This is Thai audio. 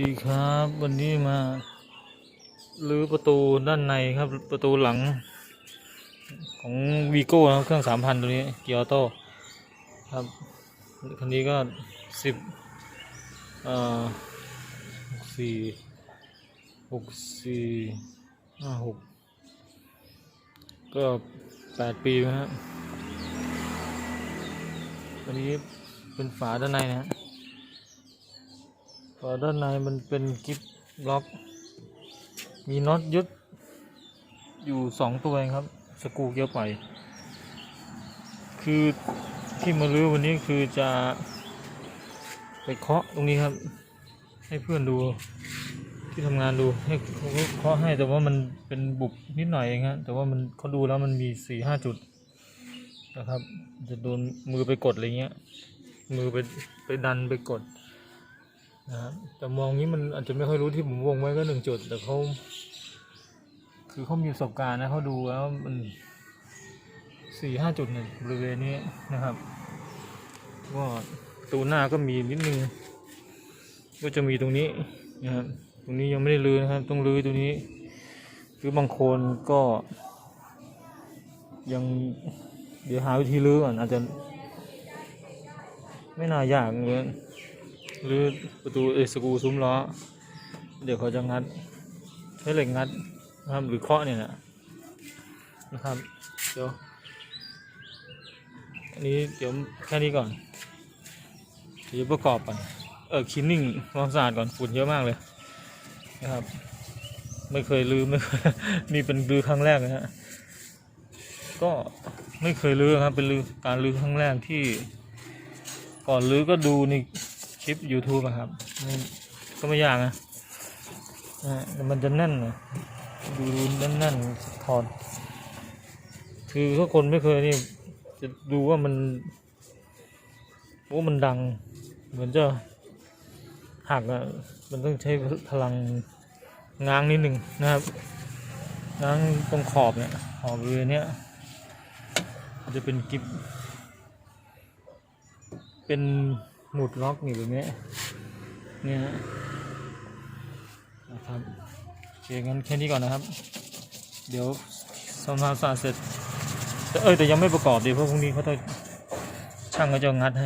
ดีครับวันนี้มารื้อประตูด้านในครับประตูหลัง ของวีโก้นะครับเครื่องสามพันตัวนี้เกียร์ออโต้ครับคันนี้ก็สิบเอ่อหกสี่หกสี่ห้าหกก็แปดปีนะฮะอันนี้เป็นฝาด้านในนะฮะ ฝาด้านในมันเป็นกิฟล็อก มีน็อตยึด อยู่สองตัวเองครับ สกูเกียวไป คือที่มาลื้อวันนี้คือจะไปเคาะตรงนี้ครับ ให้เพื่อนดูที่ทำงานดูให้เขาเคาะให้แต่ว่ามันเป็นบุบนิดหน่อยเองฮะแต่ว่ามันเขาดูแล้วมันมีสี่ห้าจุดนะครับ จะโดนมือไปกดอะไรเงี้ย มือไปไปดันไปกด นะครับแต่มองนี้มันอาจจะไม่ค่อยรู้ที่ผมวงไว้ก็หนึ่งจุด แต่เขาคือเขามีประสบการณ์นะเขาดูแล้วมันสี่ห้าจุดเนี่ยบริเวณนี้นะครับก็ประตูหน้าก็มีนิดนึง ก็จะมีตรงนี้นะครับตรงนี้ยังไม่ได้รื้อนะครับ ต้องรื้อตรงนี้รื้อบางโคนก็ ยังเดี๋ยวหาวิธีรื้อก่อนอาจจะ ไม่น่ายากเลย หรือประตูเอสกรูซุ้มล้อ เดี๋ยวเขาจะงัดใช้เหล็กงัดนะครับหรือเคาะเนี่ยนะนะครับเดี๋ยวอันนี้เดี๋ยวแค่นี้ก่อนเดี๋ยวประกอบก่อนเออคินนิ่งความสะอาดก่อนฝุ่นเยอะมากเลยนะครับ ไม่เคยลืมไม่เคยนี่เป็นลือครั้งแรกนะฮะก็ไม่เคยลือครับเป็นลือการลือครั้งแรกที่ ก่อนลือก็ดูใน คลิป YouTube อะครับไม่ก็ไม่ยากนะนะฮะแต่มันจะแน่นนะดูดูแน่นๆถอดคือถ้าคนไม่เคยนี่ จะดูว่ามันว่ามันดัง เหมือนจะหักอะมันต้องใช้พลังง้างนิดหนึ่งนะครับง้างตรงขอบเนี่ยขอบบริเวณเนี้ยจะเป็นกิฟเป็น หมุดล็อกอยู่แบบนี้เนี่ยฮะนะครับโอเคงั้นแค่นี้ก่อนนะครับ เดี๋ยวสมาสาเสร็จแต่เอ้ยแต่ยังไม่ประกอบดีเพราะพรุ่งนี้เขาต้องช่างเขาจะงัดให้